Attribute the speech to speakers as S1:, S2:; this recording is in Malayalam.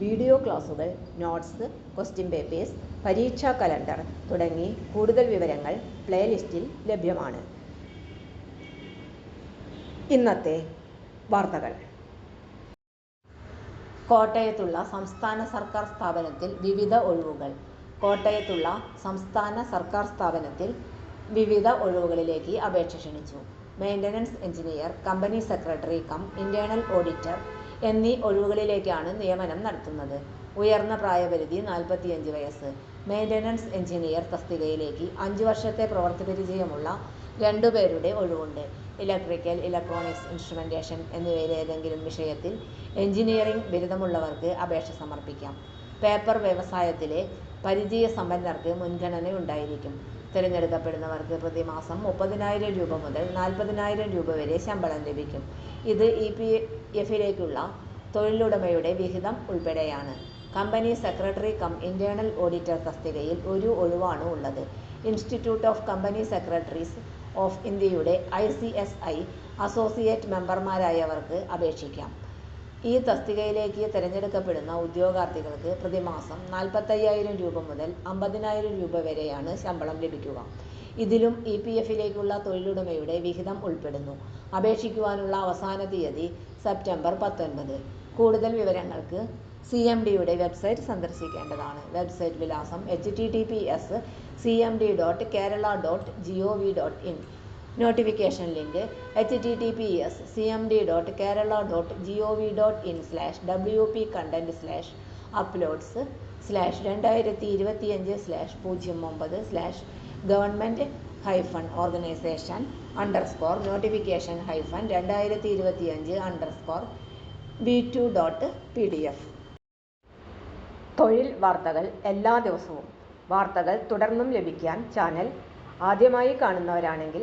S1: വീഡിയോ ക്ലാസുകൾ നോട്ട്സ് ക്വസ്റ്റ്യൻ പേപ്പേഴ്സ് പരീക്ഷാ കലണ്ടർ തുടങ്ങി കൂടുതൽ വിവരങ്ങൾ പ്ലേലിസ്റ്റിൽ ലഭ്യമാണ്. ഇന്നത്തെ വാർത്തകൾ. കോട്ടയത്തുള്ള സംസ്ഥാന സർക്കാർ സ്ഥാപനത്തിൽ വിവിധ ഒഴിവുകൾ. കോട്ടയത്തുള്ള സംസ്ഥാന സർക്കാർ സ്ഥാപനത്തിൽ വിവിധ ഒഴിവുകളിലേക്ക് അപേക്ഷ ക്ഷണിച്ചു. Maintenance engineer company secretary cum internal auditor എന്നീ ഒഴിവുകളിലേക്കാണ് നിയമനം നടത്തുന്നത്. ഉയർന്ന പ്രായപരിധി നാൽപ്പത്തിയഞ്ച് വയസ്സ്. മെയിന്റനൻസ് എഞ്ചിനീയർ തസ്തികയിലേക്ക് അഞ്ച് വർഷത്തെ പ്രവർത്തി പരിചയമുള്ള രണ്ടുപേരുടെ ഒഴിവുണ്ട്. ഇലക്ട്രിക്കൽ ഇലക്ട്രോണിക്സ് ഇൻസ്ട്രുമെന്റേഷൻ എന്നിവയിലേതെങ്കിലും വിഷയത്തിൽ എഞ്ചിനീയറിംഗ് ബിരുദമുള്ളവർക്ക് അപേക്ഷ സമർപ്പിക്കാം. പേപ്പർ വ്യവസായത്തിലെ പരിചയസമ്പന്നർക്ക് മുൻഗണനയുണ്ടായിരിക്കും. തിരഞ്ഞെടുക്കപ്പെടുന്നവർക്ക് പ്രതിമാസം മുപ്പതിനായിരം രൂപ മുതൽ നാൽപ്പതിനായിരം രൂപ വരെ ശമ്പളം ലഭിക്കും. ഇത് ഇ പി എഫിലേക്കുള്ള തൊഴിലുടമയുടെ വിഹിതം ഉൾപ്പെടെയാണ്. Company secretary cum internal auditor തസ്തികയിൽ ഒരു ഒഴിവാണ് ഉള്ളത്. Institute of company secretaries of ഇന്ത്യയുടെ I C S I associate മെമ്പർമാരായവർക്ക് അപേക്ഷിക്കാം. ഈ തസ്തികയിലേക്ക് തിരഞ്ഞെടുക്കപ്പെടുന്ന ഉദ്യോഗാർത്ഥികൾക്ക് പ്രതിമാസം നാൽപ്പത്തയ്യായിരം രൂപ മുതൽ അമ്പതിനായിരം രൂപ വരെയാണ് ശമ്പളം ലഭിക്കുക. ഇതിലും ഇ പി എഫിലേക്കുള്ള തൊഴിലുടമയുടെ വിഹിതം ഉൾപ്പെടുന്നു. അപേക്ഷിക്കുവാനുള്ള അവസാന തീയതി സെപ്റ്റംബർ പത്തൊൻപത്. കൂടുതൽ വിവരങ്ങൾക്ക് സി എം ഡിയുടെ വെബ്സൈറ്റ് സന്ദർശിക്കേണ്ടതാണ്. വെബ്സൈറ്റ് വിലാസം H T T P S C M D dot Kerala dot G O V dot in notification link H T T P S C M D dot Kerala dot G O V dot in slash W P content slash uploads slash രണ്ടായിരത്തി ഇരുപത്തിയഞ്ച് സ്ലാഷ് പൂജ്യം ഒമ്പത് slash government hyphen organisation underscore notification hyphen രണ്ടായിരത്തി ഇരുപത്തിയഞ്ച് underscore B two dot P D F തൊഴിൽ വാർത്തകൾ എല്ലാ ദിവസവും വാർത്തകൾ തുടർന്നും ലഭിക്കാൻ ചാനൽ ആദ്യമായി കാണുന്നവരാണെങ്കിൽ